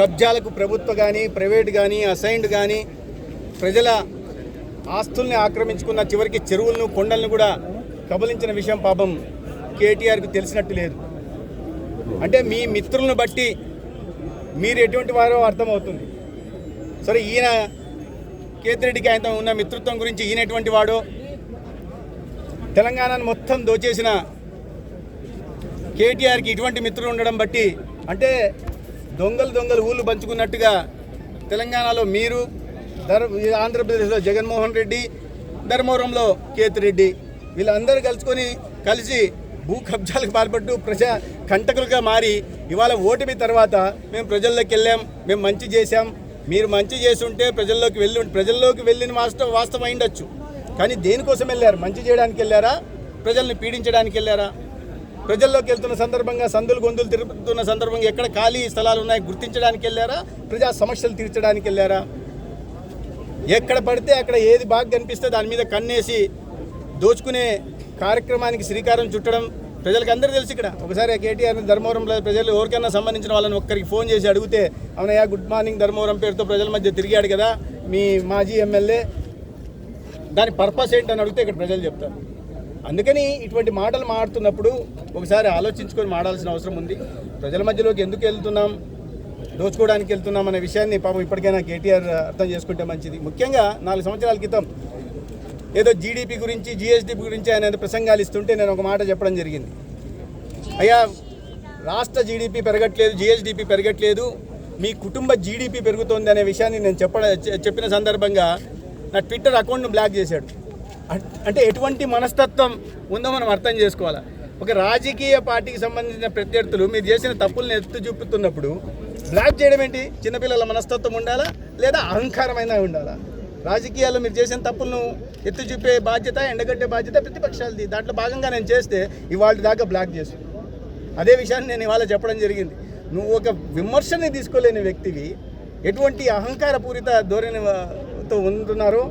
కబ్జాలకు ప్రభుత్వ కానీ ప్రైవేట్ కానీ అసైన్డ్ కానీ ప్రజల ఆస్తుల్ని ఆక్రమించుకున్న చివరికి చెరువులను కొండలను కూడా కబలించిన విషయం పాపం కేటీఆర్కు తెలిసినట్టు లేదు. అంటే మీ మిత్రులను బట్టి మీరు ఎటువంటి వారో అర్థమవుతుంది. సరే ఈయన కేతిరెడ్డికి ఆయన ఉన్న మిత్రత్వం గురించి ఈయన ఎటువంటి వాడో తెలంగాణను మొత్తం దోచేసిన కేటీఆర్కి ఇటువంటి మిత్రులు ఉండడం బట్టి అంటే దొంగలు దొంగలు ఊళ్ళు పంచుకున్నట్టుగా తెలంగాణలో మీరు ధర్ ఆంధ్రప్రదేశ్లో జగన్మోహన్ రెడ్డి ధర్మవరంలో కేతిరెడ్డి వీళ్ళందరూ కలుసుకొని కలిసి భూ కబ్జాలకు పాల్పట్టు ప్రజా కంటకులుగా మారి ఇవాళ ఓటమి తర్వాత మేము ప్రజల్లోకి వెళ్ళాం మేము మంచి చేశాం. మీరు మంచి చేసి ఉంటే ప్రజల్లోకి వెళ్ళి ఉంటే- ప్రజల్లోకి వెళ్ళిన వాస్తవం వాస్తవం అయిండొచ్చు కానీ దేనికోసం వెళ్ళారు? మంచి చేయడానికి వెళ్ళారా? ప్రజల్ని పీడించడానికి వెళ్ళారా? ప్రజల్లోకి వెళ్తున్న సందర్భంగా సందులు గొంతులు తిరుగుతున్న సందర్భంగా ఎక్కడ ఖాళీ స్థలాలు ఉన్నాయి గుర్తించడానికి వెళ్ళారా? ప్రజా సమస్యలు తీర్చడానికి వెళ్ళారా? ఎక్కడ పడితే అక్కడ ఏది బాగా కనిపిస్తే దాని మీద కన్నేసి దోచుకునే కార్యక్రమానికి శ్రీకారం చుట్టడం. ప్రజలకు అందరూ తెలుసు ఇక్కడ. ఒకసారి కేటీఆర్ ధర్మవరంలో ప్రజలు ఎవరికైనా సంబంధించిన వాళ్ళని ఒక్కరికి ఫోన్ చేసి అడిగితే అవునయ్యా గుడ్ మార్నింగ్ ధర్మవరం పేరుతో ప్రజల మధ్య తిరిగాడు కదా మీ మాజీ ఎమ్మెల్యే. దాని పర్పస్ ఏంటని అడిగితే ఇక్కడ ప్రజలు చెప్తారు. అందుకని ఇటువంటి మాటలు మాడుతున్నప్పుడు ఒకసారి ఆలోచించుకొని మాడాల్సిన అవసరం ఉంది. ప్రజల మధ్యలోకి ఎందుకు వెళ్తున్నాం? దోచుకోవడానికి వెళ్తున్నాం అనే విషయాన్ని పాపం ఇప్పటికైనా కేటీఆర్ అర్థం చేసుకుంటే మంచిది. ముఖ్యంగా నాలుగు సంవత్సరాల క్రితం ఏదో జీడిపి గురించి జిఎస్డిపి గురించి ఆయన ప్రసంగాలు ఇస్తుంటే నేను ఒక మాట చెప్పడం జరిగింది. అయ్యా రాష్ట్ర జీడిపి పెరగట్లేదు జిఎస్డిపి పెరగట్లేదు మీ కుటుంబ జీడిపి పెరుగుతోంది అనే విషయాన్ని నేను చెప్ప చెప్పిన సందర్భంగా నా ట్విట్టర్ అకౌంట్ను బ్లాక్ చేశాడు. అంటే ఎటువంటి మనస్తత్వం ఉందో మనం అర్థం చేసుకోవాలి. ఒక రాజకీయ పార్టీకి సంబంధించిన ప్రత్యర్థులు మీరు చేసిన తప్పుల్ని ఎత్తు చూపుతున్నప్పుడు బ్లాక్ చేయడం ఏంటి? చిన్నపిల్లల మనస్తత్వం ఉండాలా? లేదా అహంకారమైన ఉండాలా? రాజకీయాల్లో మీరు చేసిన తప్పులను ఎత్తు చూపే బాధ్యత ఎండగట్టే బాధ్యత ప్రతిపక్షాలది. దాంట్లో భాగంగా నేను చేస్తే ఇవాళ దాకా బ్లాక్ చేసి అదే విషయాన్ని నేను ఇవాళ చెప్పడం జరిగింది. నువ్వు ఒక విమర్శని తీసుకోలేని వ్యక్తివి ఎటువంటి అహంకారపూరిత ధోరణి ధోరణితో ఉంటున్నారో.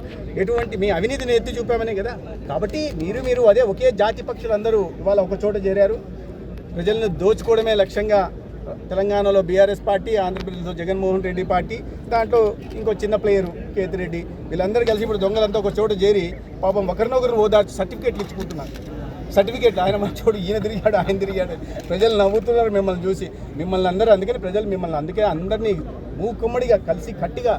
ఎటువంటి మీ అవినీతిని ఎత్తి చూపామనే కదా. కాబట్టి మీరు మీరు అదే ఒకే జాతి పక్షులందరూ ఇవాళ ఒక చోట చేరారు. ప్రజలను దోచుకోవడమే లక్ష్యంగా తెలంగాణలో బీఆర్ఎస్ పార్టీ ఆంధ్రప్రదేశ్లో జగన్మోహన్ రెడ్డి పార్టీ దాంట్లో ఇంకో చిన్న ప్లేయరు కేతిరెడ్డి వీళ్ళందరూ కలిసి ఇప్పుడు దొంగలంతా ఒక చోట చేరి పాపం ఒకరినొకరు ఓదార్చి సర్టిఫికేట్లు ఇచ్చుకుంటున్నారు. సర్టిఫికేట్లు ఆయన మంచోడు ఈయన తిరిగాడు ఆయన తిరిగాడు. ప్రజలు నవ్వుతున్నారు మిమ్మల్ని చూసి. మిమ్మల్ని అందరూ అందుకని ప్రజలు మిమ్మల్ని అందుకే అందరినీ మూకుమ్మడిగా కలిసి కట్టిగా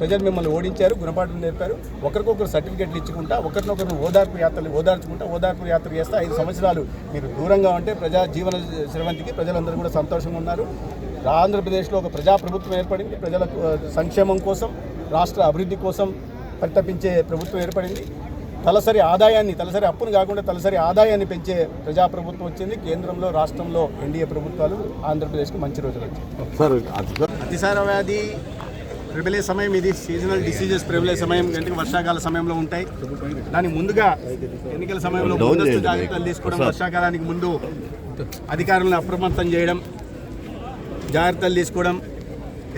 ప్రజలు మిమ్మల్ని ఓడించారు గుణపాఠం నేర్పారు. ఒకరికొకరు సర్టిఫికెట్లు ఇచ్చుకుంటా ఒకరినొకరు ఓదార్పు యాత్రలు ఓదార్చుకుంటా ఓదార్పు యాత్ర చేస్తే ఐదు సంవత్సరాలు మీరు దూరంగా ఉంటే ప్రజా జీవన శ్రవంతికి ప్రజలందరూ కూడా సంతోషంగా ఉన్నారు. ఆంధ్రప్రదేశ్లో ఒక ప్రజాప్రభుత్వం ఏర్పడింది. ప్రజల సంక్షేమం కోసం రాష్ట్ర అభివృద్ధి కోసం పరితపించే ప్రభుత్వం ఏర్పడింది. తలసరి ఆదాయాన్ని తలసరి అప్పును కాకుండా తలసరి ఆదాయాన్ని పెంచే ప్రజాప్రభుత్వం వచ్చింది. కేంద్రంలో రాష్ట్రంలో ఎన్డీఏ ప్రభుత్వాలు ఆంధ్రప్రదేశ్కి మంచి రోజులు వచ్చాయి. అతిసార వ్యాధి ప్రబలే సమయం ఇది. సీజనల్ డిసీజెస్ ప్రబలే సమయం. అంటే వర్షాకాల సమయంలో ఉంటాయి. దానికి ముందుగా ఎన్నికల సమయంలో ముందస్తు జాగ్రత్తలు తీసుకోవడం. వర్షాకాలానికి ముందు అధికారులను అప్రమత్తం చేయడం జాగ్రత్తలు తీసుకోవడం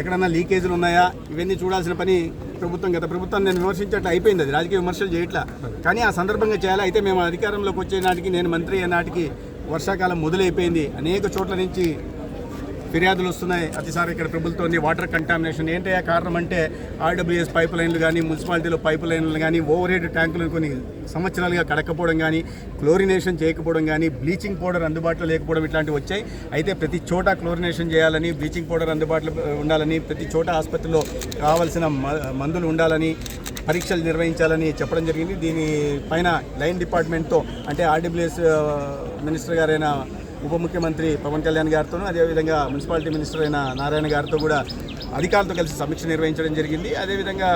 ఎక్కడన్నా లీకేజీలు ఉన్నాయా? ఇవన్నీ చూడాల్సిన పని ప్రభుత్వం గత ప్రభుత్వం నేను విమర్శించట్టు అయిపోయింది అది. రాజకీయ విమర్శలు చేయట్లా. కానీ ఆ సందర్భంగా చేయాలి? అయితే మేము అధికారంలోకి వచ్చే నాటికి నేను మంత్రి అయ్యే నాటికి వర్షాకాలం మొదలైపోయింది. అనేక చోట్ల నుంచి ఫిర్యాదులు వస్తున్నాయి. అతిసారి ఇక్కడ ప్రభుత్వం వాటర్ కంటామినేషన్ ఏంటయ్యా కారణం అంటే ఆర్డబ్ల్యూఎస్ పైప్ లైన్లు కానీ మున్సిపాలిటీలో పైప్ లైన్లు కానీ ఓవర్ హెడ్ ట్యాంకులను కొన్ని సంవత్సరాలుగా కడకపోవడం కానీ క్లోరినేషన్ చేయకపోవడం కానీ బ్లీచింగ్ పౌడర్ అందుబాటులో లేకపోవడం ఇట్లాంటివి వచ్చాయి. అయితే ప్రతి చోట క్లోరినేషన్ చేయాలని బ్లీచింగ్ పౌడర్ అందుబాటులో ఉండాలని ప్రతి చోట ఆసుపత్రిలో కావాల్సిన మ- మందులు ఉండాలని పరీక్షలు నిర్వహించాలని చెప్పడం జరిగింది. దీని పైన లైన్ డిపార్ట్మెంట్తో అంటే ఆర్డబ్ల్యూఎస్ మినిస్టర్ గారైన ఉప ముఖ్యమంత్రి పవన్ కళ్యాణ్ గారితోనూ అదేవిధంగా మున్సిపాలిటీ మినిస్టర్ అయిన నారాయణ గారితో కూడా అధికారులతో కలిసి సమీక్ష నిర్వహించడం జరిగింది. అదేవిధంగా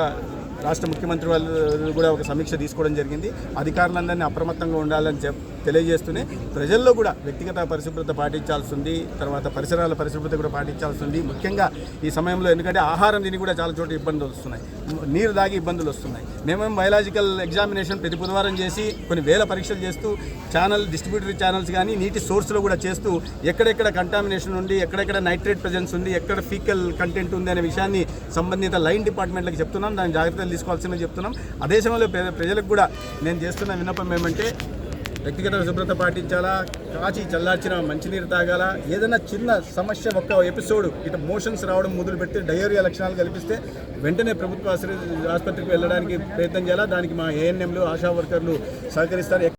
రాష్ట్ర ముఖ్యమంత్రి వాళ్ళు కూడా ఒక సమీక్ష తీసుకోవడం జరిగింది. అధికారులందరినీ అప్రమత్తంగా ఉండాలని చెప్ తెలియజేస్తూనే ప్రజల్లో కూడా వ్యక్తిగత పరిశుభ్రత పాటించాల్సి ఉంది తర్వాత పరిసరాల పరిశుభ్రత కూడా పాటించాల్సి ఉంది ముఖ్యంగా ఈ సమయంలో ఎందుకంటే ఆహారం తిని కూడా చాలా చోట్ల ఇబ్బందులు వస్తున్నాయి. నీరు దాగి ఇబ్బందులు వస్తున్నాయి. మేమేం బయలాజికల్ ఎగ్జామినేషన్ ప్రతి బుధవారం చేసి కొన్ని వేల పరీక్షలు చేస్తూ ఛానల్ డిస్ట్రిబ్యూటరీ ఛానల్స్ కానీ నీటి సోర్స్లో కూడా చేస్తూ ఎక్కడెక్కడ కంటామినేషన్ ఉంది ఎక్కడెక్కడ నైట్రేట్ ప్రజెన్స్ ఉంది ఎక్కడ ఫీకల్ కంటెంట్ ఉంది అనే విషయాన్ని సంబంధిత లైన్ డిపార్ట్మెంట్లకు చెప్తున్నాం. దాని జాగ్రత్తలు తీసుకోవాల్సిందని చెప్తున్నాం. అదే సమయంలో ప్రజలకు కూడా నేను చేస్తున్న విన్నపం ఏమంటే వ్యక్తిగత శుభ్రత పాటించాలా? కాచి చల్లార్చిన మంచినీరు తాగాల? ఏదైనా చిన్న సమస్య ఒక్క ఎపిసోడ్ ఇటు మోషన్స్ రావడం మొదలు పెడితే డయేరియా లక్షణాలు కల్పిస్తే వెంటనే ప్రభుత్వ ఆసుపత్రికి వెళ్ళడానికి ప్రయత్నం చేయాలా? దానికి మా ఏఎన్ఎంలు ఆశా వర్కర్లు సహకరిస్తారు.